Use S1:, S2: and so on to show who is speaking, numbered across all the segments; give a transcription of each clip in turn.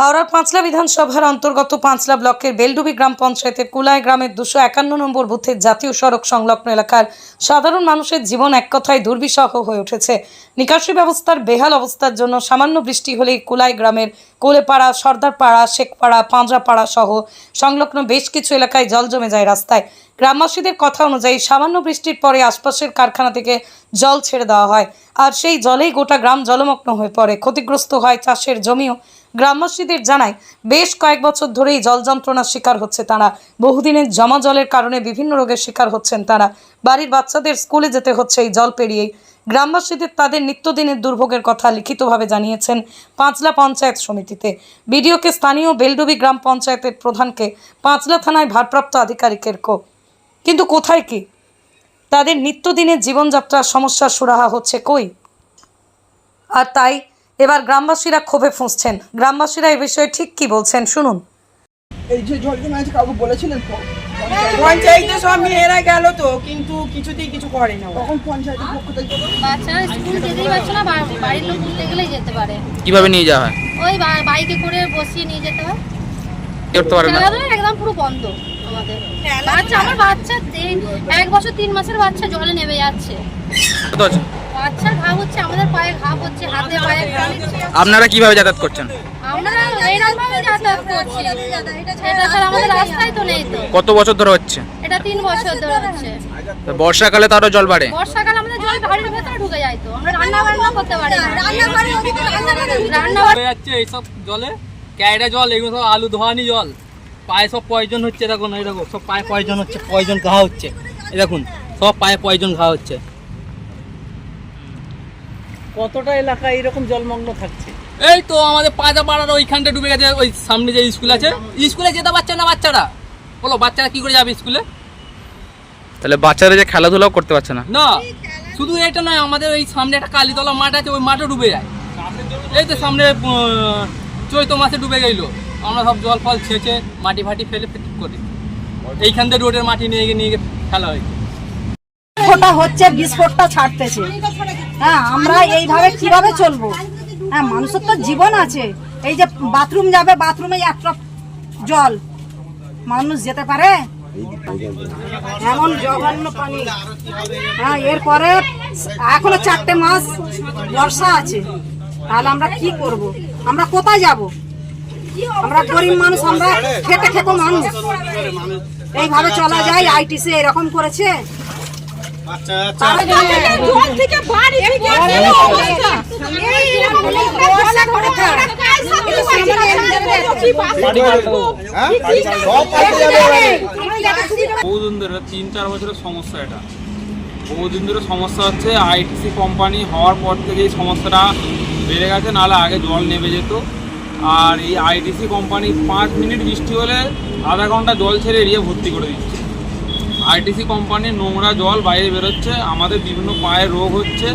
S1: হাওড়ার পাঁচলা বিধানসভার অন্তর্গত পাঁচলা ব্লকের বেলডুবি গ্রাম পঞ্চায়েতের কুলায় গ্রামের দুশো একান্ন নম্বর বুথের জাতীয় সড়ক সংলগ্ন এলাকার সাধারণ মানুষের জীবন এক কথায় দুর্বিষহ হয়ে উঠেছে। নিকাশি ব্যবস্থার বেহাল অবস্থার জন্য সামান্য বৃষ্টি হলেই কুলাই গ্রামের কোলেপাড়া, সর্দারপাড়া, শেখপাড়া, পাঁজরাপাড়া সহ সংলগ্ন বেশ কিছু এলাকায় জল জমে যায় রাস্তায়। গ্রামবাসীদের কথা অনুযায়ী সামান্য বৃষ্টির পরে আশপাশের কারখানা থেকে জল ছেড়ে দেওয়া হয়। আর সেই জলেই গোটা গ্রাম জলমগ্ন হয়ে পড়ে। ক্ষতিগ্রস্ত হয় চাষের জমিও। গ্রামবাসীদের জানায়, বেশ কয়েক বছর ধরেই জল যন্ত্রণার শিকার হচ্ছে তারা। বহুদিনের জমা জলের কারণে বিভিন্ন রোগের শিকার হচ্ছেন তারা। বাড়ির বাচ্চাদের স্কুলে যেতে হচ্ছে এই জল পেরিয়েই। গ্রামবাসীদের তাদের নিত্যদিনের দুর্ভোগের কথা লিখিতভাবে জানিয়েছেন পাঁচলা পঞ্চায়েত সমিতিতে। বিডিওকে স্থানীয় বেলডুবি গ্রাম পঞ্চায়েতের প্রধানকে পাঁচলা থানায় ভারপ্রাপ্ত আধিকারিকের কো। কিন্তু কোথায় কি? তাদের নিত্যদিনের জীবনযাত্রার সমস্যার সুরাহা হচ্ছে কই? আর তাই এবার গ্রামবাসীরা ক্ষোভে ফুঁসছেন। গ্রামবাসীরা এ বিষয়ে ঠিক কি বলছেন? শুনুন।
S2: এই যে জল জমে আছে কাউকে বলেছিলেন তো?
S3: পঞ্চায়েতে সব মেয়েরা গেল তো কিন্তু কিছুতেই কিছু করে না।
S2: তখন পঞ্চায়েতের পক্ষ থেকে
S4: বাচ্চারা স্কুল যেতেই পারছে না বাড়ির লোক বলতে গেলেই যেতে পারে।
S5: কীভাবে নিয়ে যাওয়া হয়?
S4: ওই বাইকে করে বসিয়ে নিয়ে যেতে হয়।
S5: করতে পারে না।
S4: খেলাধুলা একদম পুরো বন্ধ আমাদের। বাচ্চা আমার বাচ্চা তিন- এক বছর তিন মাসের বাচ্চা জলে নেমে যাচ্ছে।
S5: কত আছে?
S4: বাচ্চার হচ্ছে আমাদের পায়ে হচ্ছে হাতে পায়ে
S5: আপনারা কীভাবে যাতায়াত করছেন?
S4: আমরা এইরকম ভাবে যাতায়াত করছি। এটা ছাড়া আমাদের রাস্তায় তো নেই তো।
S5: কত বছর ধরে হচ্ছে?
S4: এটা তিন বছর ধরে হচ্ছে।
S5: তো বর্ষাকালে তো আরও জল বাড়ে।
S4: বর্ষাকালে আমাদের জল বাড়ির ভেতরে ঢুকে যায় তো। আমরা রান্না বান্না করতে পারি না। রান্না বাড়ি রান্না
S6: যাচ্ছে এইসব জলে। ক্যারেটা জল এগুলো সব আলু ধোয়ানি জল। পায়ে সব পয়জন হচ্ছে দেখুন এই দেখো সব পায়ে পয়জন হচ্ছে পয়জন ঘা হচ্ছে। এই দেখুন সব পায়ে পয়জন ঘা হচ্ছে।
S3: কতটা এলাকা এরকম জলমগ্ন থাকছে?
S6: এই তো আমাদের পাজা পাড়ার ওইখানটা ডুবে গেছে ওই সামনে যে স্কুল আছে। স্কুলে যেতে পারছে না বাচ্চারা? বলো বাচ্চারা কি করে যাবে স্কুলে?
S5: তাহলে বাচ্চারা যে খেলাধুলাও করতে পারছে না?
S6: না শুধু এটা নয় আমাদের ওই সামনে একটা কালীতলা মাঠ আছে ওই মাঠে ডুবে যায়। এই তো সামনে চৈত্র মাসে ডুবে গেল। আমরা সব জল ফল ছেঁচে মাটি ফাটি ফেলে ঠিক করি এইখান থেকে রোডের মাটি নিয়ে গিয়ে নিয়ে গিয়ে ফেলা হয়েছে।
S7: ফোটা হচ্ছে বিস্ফোটটা ছাড়তেছে। হ্যাঁ আমরা এইভাবে কীভাবে চলবো? হ্যাঁ মানুষের তো জীবন আছে। এই যে বাথরুম যাবে বাথরুমে একটা জল। মানুষ যেতে পারে? এমন জঘন্য পানি। হ্যাঁ এরপরে এখনও চারটে মাস বর্ষা আছে। তাহলে আমরা কি করব? আমরা কোথায় যাব? আমরা গরিব মানুষ আমরা খেতে খেতে মানুষ। এইভাবে চলা যায় আইটিসি এরকম করেছে।
S8: বহুদিন ধরে তিন চার বছরের সমস্যা এটা। বহুদিন ধরে সমস্যা হচ্ছে আইটিসি কোম্পানি হওয়ার পর থেকে এই সমস্যাটা বেড়ে গেছে নাহলে আগে জল নেমে যেত। আর এই আইটিসি কোম্পানি পাঁচ মিনিট বৃষ্টি হলে আধা ঘণ্টা জল ছেড়ে এরিয়া ভর্তি করে দিচ্ছে। আইটিসি কোম্পানির নোংরা জল বাইরে বেরোচ্ছে, আমাদের বিভিন্ন পায়ের রোগ হচ্ছে,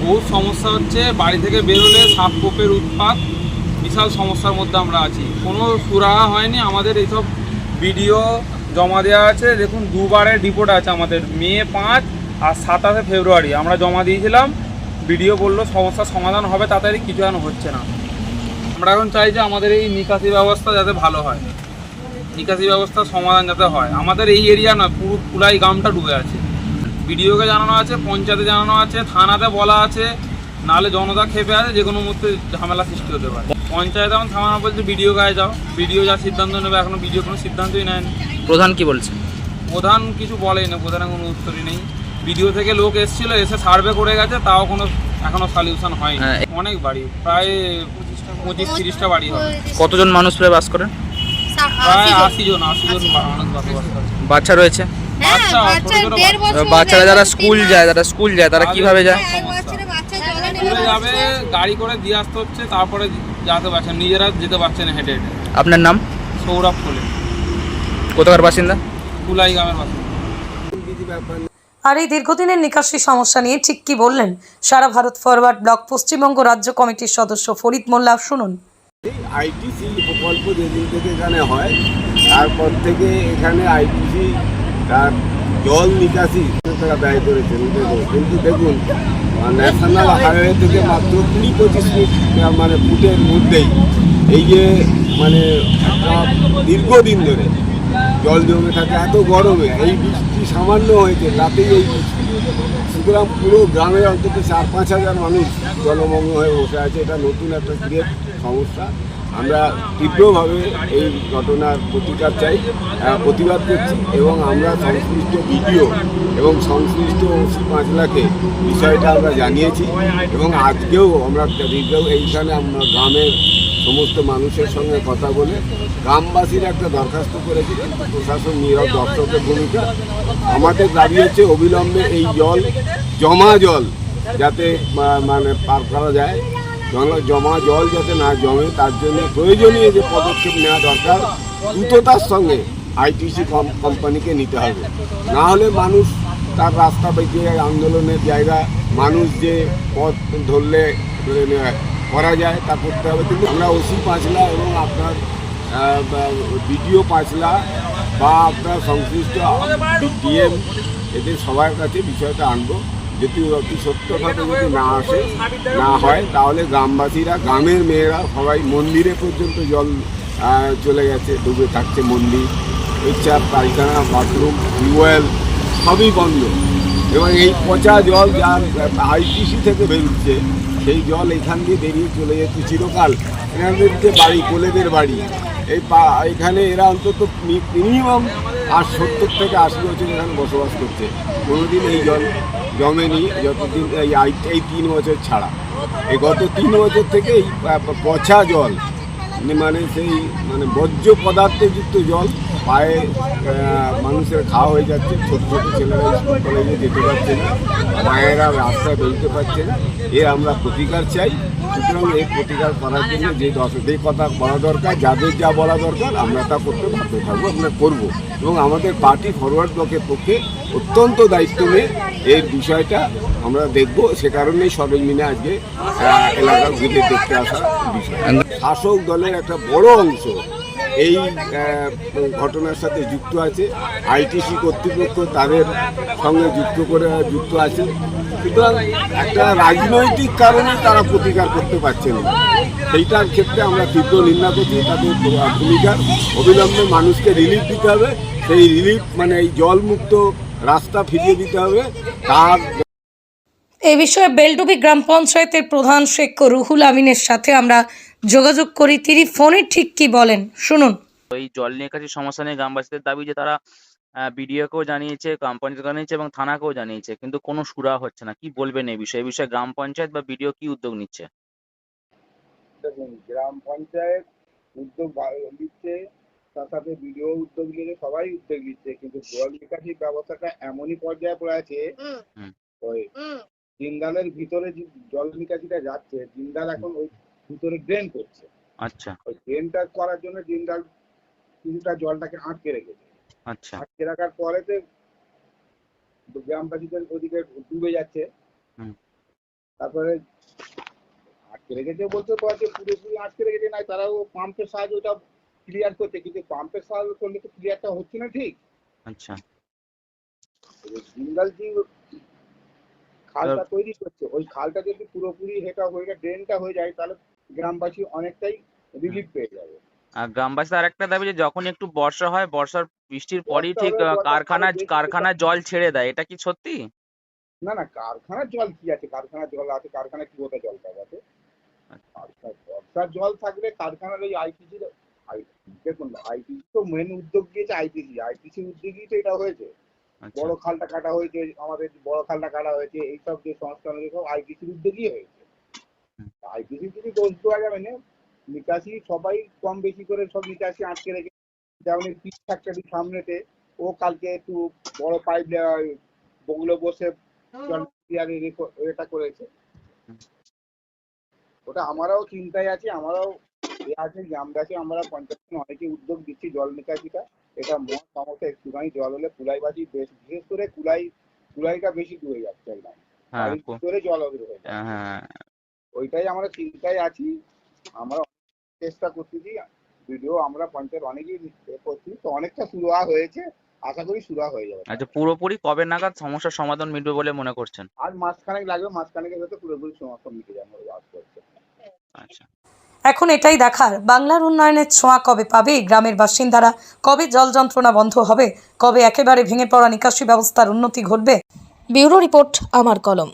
S8: বহু সমস্যা হচ্ছে, বাড়ি থেকে বেরোলে সাপকোপের উৎপাত, বিশাল সমস্যার মধ্যে আমরা আছি। কোনো সুরাহা হয়নি, আমাদের এইসব ভিডিও জমা দেওয়া আছে, দেখুন দুবারের রিপোর্ট আছে আমাদের, মে পাঁচ আর সাতাশে ফেব্রুয়ারি, আমরা জমা দিয়েছিলাম, ভিডিও বলল সমস্যার সমাধান হবে, তাড়াতাড়ি কিছু এখন হচ্ছে না। আমরা এখন চাই যে আমাদের এই নিকাশি ব্যবস্থা যাতে ভালো হয়। নিকাশি ব্যবস্থার সমাধান যাতে হয়। আমাদের এই এরিয়া না পুরো পুরাই গ্রামটা ডুবে আছে। বিডিওকে জানানো আছে পঞ্চায়েতে জানানো আছে থানাতে বলা আছে নালে জনতা খেপে আছে যে কোনো মুহূর্তে ঝামেলা সৃষ্টি হতে পারে। পঞ্চায়েত এখন থানা বলছে বিডিও গায়ে যাও। বিডিও যা সিদ্ধান্ত নেবে এখনও বিডিও কোনো সিদ্ধান্তই নেয়নি।
S5: প্রধান কি বলছে?
S8: প্রধান কিছু বলেই না প্রধানের কোনো উত্তরই নেই। বিডিও থেকে লোক এসেছিল এসে সার্ভে করে গেছে তাও কোনো এখনও সলিউশন হয়নি।
S5: হ্যাঁ।
S8: অনেক বাড়ি প্রায় পঁচিশ তিরিশটা বাড়ি হবে।
S5: কতজন মানুষ প্রায় বাস করেন
S8: প্রায় আশি জন আশি জন মানুষ বসবাস করে
S5: বাচ্চা রয়েছে?
S4: হ্যাঁ
S5: বাচ্চারা যারা স্কুল যায় তারা স্কুল যায় তারা কীভাবে যায়?
S4: নেমে
S8: স্কুলে যাবে গাড়ি করে দিয়ে আসতে হচ্ছে তারপরে যেতে পারছে নিজেরা যেতে পারছে না হেঁটে হেঁটে।
S5: আপনার নাম?
S8: সৌরভ কোলে।
S5: কোথাকার বাসিন্দা?
S8: কুলাই গ্রামের বাসা
S1: আর এই দীর্ঘদিনের নিকাশি সমস্যা নিয়ে ঠিক কি বললেন? সারা ভারত ফরওয়ার্ড ব্লক পশ্চিমবঙ্গ রাজ্য কমিটির সদস্য ফরিদ মোল্লা শুনুন।
S9: আইটিসি প্রকল্প যেদিন থেকে এখানে হয়, তারপর থেকে এখানে আইটিসি তার জল নিকাশি তারা ব্যয় করেছেন কিন্তু দেখুন ন্যাশনাল হাইওয়ে থেকে মাত্র কুড়ি পঁচিশ মিনিট মানে ফুটের মধ্যেই এই যে মানে দীর্ঘদিন ধরে জল জমে থাকে, এত গরমে, এই বৃষ্টি সামান্য হয়েছে তাতেই এই সুতরাং পুরো গ্রামের অন্তত চার, পাঁচ হাজার মানুষ জলমগ্ন হয়ে বসে আছে, এটা নতুন একটা ক্রিয়েট সমস্যা। আমরা তীব্রভাবে এই ঘটনার প্রতিকার চাই প্রতিবাদ করছি, এবং আমরা সংশ্লিষ্ট ভিডিও এবং সংশ্লিষ্ট ওসি পাঁচলাকে বিষয়টা আমরা জানিয়েছি, এবং আজকেও আমরা এইখানে আমরা গ্রামের সমস্ত মানুষের সঙ্গে কথা বলে গ্রামবাসীর একটা দরখাস্ত করেছি, কিন্তু প্রশাসন নীরব দর্শকের ভূমিকা। আমাদের দাবি হচ্ছে অবিলম্বে এই জল, জমা জল যাতে মানে পার করা যায়। জমা জল যাতে না জমে, তার জন্য প্রয়োজনীয় যে পদক্ষেপ নেওয়া দরকার, দ্রুততার সঙ্গে আইটিসি কোম্পানিকে নিতে হবে। না হলে মানুষ তার রাস্তা বেঁচে আন্দোলনের জায়গা, মানুষ যে পথ ধরলে করা যায়, তা করতে হবে। কিন্তু আমরা ওসি পাঁচলা এবং আপনার বিডিও পাঁচলা বা আপনার সংশ্লিষ্ট ডিএম এদের সবার কাছে বিষয়টা আনব। যদি অতি সত্যভাবে যদি না আসে, না হয়, তাহলে গ্রামবাসীরা, গ্রামের মেয়েরা সবাই মন্দিরে পর্যন্ত জল চলে গেছে, ডুবে থাকছে মন্দির। ইচ্ছা পায়খানা, বাথরুম, টিউবওয়েল সবই বন্ধ। এবং এই পচা জল যার, আইটিসি থেকে বেরোচ্ছে সেই জল এখান দিয়ে বেরিয়ে চলে যেত চিরকাল। যে বাড়ি, কোলেদের বাড়ি। এই পা- এখানে এরা অন্তত মিনিমাম আর সত্তর থেকে আশি বছর এখানে বসবাস করছে। কোনোদিন এই জল জমেনি, যতদিন এই এই তিন বছর ছাড়া। এই গত তিন বছর থেকে এই পচা জল। মানে সেই মানে বর্জ্য পদার্থযুক্ত জল পায়ে মানুষের খাওয়া হয়ে যাচ্ছে, ছোট ছোটো ছেলেরা স্কুল কলেজে যেতে পারছে না, মায়েরা রাস্তায় বেরোতে পারছে না। এর আমরা প্রতিকার চাই, সুতরাং এই প্রতিকার করার জন্য যে যে কথা বলা দরকার, যাদের যা বলা দরকার, আমরা তা করতে বাধ্য থাকব, আমরা করব। এবং আমাদের পার্টি ফরওয়ার্ড ব্লকের পক্ষে অত্যন্ত দায়িত্ব নিয়ে এই বিষয়টা আমরা দেখব। সে কারণেই সরজমিনে আজকে এলাকা ঘুরে দেখতে আসা বিষয়। শাসক দলের একটা বড় অংশ এই ঘটনার সাথে যুক্ত আছে। আইটিসি কর্তৃপক্ষ তাদের সঙ্গে যুক্ত করে যুক্ত আছে। সুতরাং একটা রাজনৈতিক কারণে তারা প্রতিকার করতে পারছে না। সেইটার ক্ষেত্রে আমরা তীব্র নিন্দা করছি তাদের ভূমিকা অবিলম্বে মানুষকে রিলিফ দিতে হবে। সেই রিলিফ মানে এই জলমুক্ত রাস্তা ফিরিয়ে দিতে হবে। তার
S1: এই বিষয়ে বেলডুবি গ্রাম পঞ্চায়েতের প্রধান শেখ রুহুল আমিনের সাথে আমরা যোগাযোগ করি। তিনি ফোনে ঠিক কি বলেন? শুনুন।
S10: ওই জল নিকাশি সমস্যা নিয়ে গ্রামবাসীদের দাবি যে তারা বিডিওকেও জানিয়েছে কোম্পানিকে জানিয়েছে এবং থানাকেও জানিয়েছে কিন্তু কোনো সুরা হচ্ছে না। কি বলবেন এই বিষয়ে? এই বিষয়ে গ্রাম পঞ্চায়েত বা বিডিও কি উদ্যোগ নিচ্ছে?
S2: দেখুন গ্রাম পঞ্চায়েত উদ্যোগ নিচ্ছে তার সাথে বিডিও উদ্যোগ নিয়ে সবাই উদ্যোগ নিচ্ছে কিন্তু জল নিকাশি ব্যবস্থাটা এমনই পর্যায়ে পড়ে আছে ওই জিন্দালের ভিতরে যে জল নিকাশিটা যাচ্ছে জিন্দাল এখন ওই ভিতরে ড্রেন করছে।
S10: আচ্ছা।
S2: ওই ড্রেনটা করার জন্য জিন্দাল কিছুটা জলটাকে আটকে রেখেছে।
S10: আচ্ছা।
S2: আটকে রাখার পরেতে গ্রামবাসীদের ওদিকে ডুবে যাচ্ছে। তারপরে আটকে রেখেছে বলতে পারছে পুরোপুরি আটকে রেখেছে না তারাও পাম্পের সাহায্যে ওটা ক্লিয়ার করছে কিন্তু পাম্পের সাহায্যে করলে তো ক্লিয়ারটা হচ্ছে না ঠিক?
S10: আচ্ছা।
S2: যে খালটা তৈরি করছে ওই খালটা যদি পুরোপুরি হেটা হয়ে যায় ড্রেনটা হয়ে যায় তাহলে গ্রামবাসী অনেকটাই রিলিফ পেয়ে যাবে।
S10: গ্রামবাসীদের আরেকটা দাবি যে যখন একটু বর্ষা হয় বর্ষার বৃষ্টির পরই ঠিক কারখানা
S2: পরে
S10: কারখানার জল ছেড়ে দেয়। এটা কি সত্যি?
S2: না না কারখানার জল কি আছে? কারখানার জল আছে কারখানা কি ওটা জল পাওয়া আছে? বর্ষার জল থাকলে কারখানার ওই আইটিসি দেখুন আইটিসি তো মেন উদ্যোগ দিয়েছে আইটিসি আইটিসি উদ্যোগই তো এটা হয়েছে।
S10: আচ্ছা।
S2: বড় খালটা কাটা হয়েছে আমাদের বড় খালটা কাটা হয়েছে এইসব যে সংস্কার সব আইটিসির উদ্যোগই হয়েছে। আইটিসি কিছু দোষ দেওয়া যাবে না নিকাশি সবাই কম বেশি করে সব নিকাশি আটকে রেখে যেমন এই পিচ ফ্যাক্টরি সামনেতে ও কালকে একটু বড় পাইপ বগুলো বসে এটা করেছে। ওটা আমরাও চিন্তায় আছি আমরাও আছে গ্রামবাসী আমরা পঞ্চায়েত অনেকে উদ্যোগ দিচ্ছি জল নিকাশিটা। এটা মহা সমস্যা একটুখানি জল হলে কুলাইবাসী বেশ বিশেষ করে কুলাই কুলাইটা বেশি ডুবে যাচ্ছে একদম।
S10: হ্যাঁ
S2: জল হয়ে
S10: হ্যাঁ।
S2: ওইটাই আমরা চিন্তায় আছি আমরা চেষ্টা করতেছি ভিডিও আমরা পঞ্চায়েত অনেকেই করছি। তো অনেকটা শুরু হয়েছে আশা করি শুরু হয়ে যাবে।
S10: আচ্ছা পুরোপুরি কবে নাগাদ সমস্যার সমাধান মিটবে বলে মনে করছেন?
S2: আর মাসখানেক লাগবে মাসখানেকের ভেতরে পুরোপুরি সমস্যা মিটে যাবে আমরা আশা করছি।
S10: আচ্ছা।
S1: এখন এটাই দেখার বাংলার উন্নয়নের ছোঁয়া কবে পাবে গ্রামের বাসিন্দারা কবে জল যন্ত্রণা বন্ধ হবে কবে একেবারে ভেঙে পড়া নিকাশি ব্যবস্থার উন্নতি ঘটবে? ব্যুরো রিপোর্ট আমার কলম।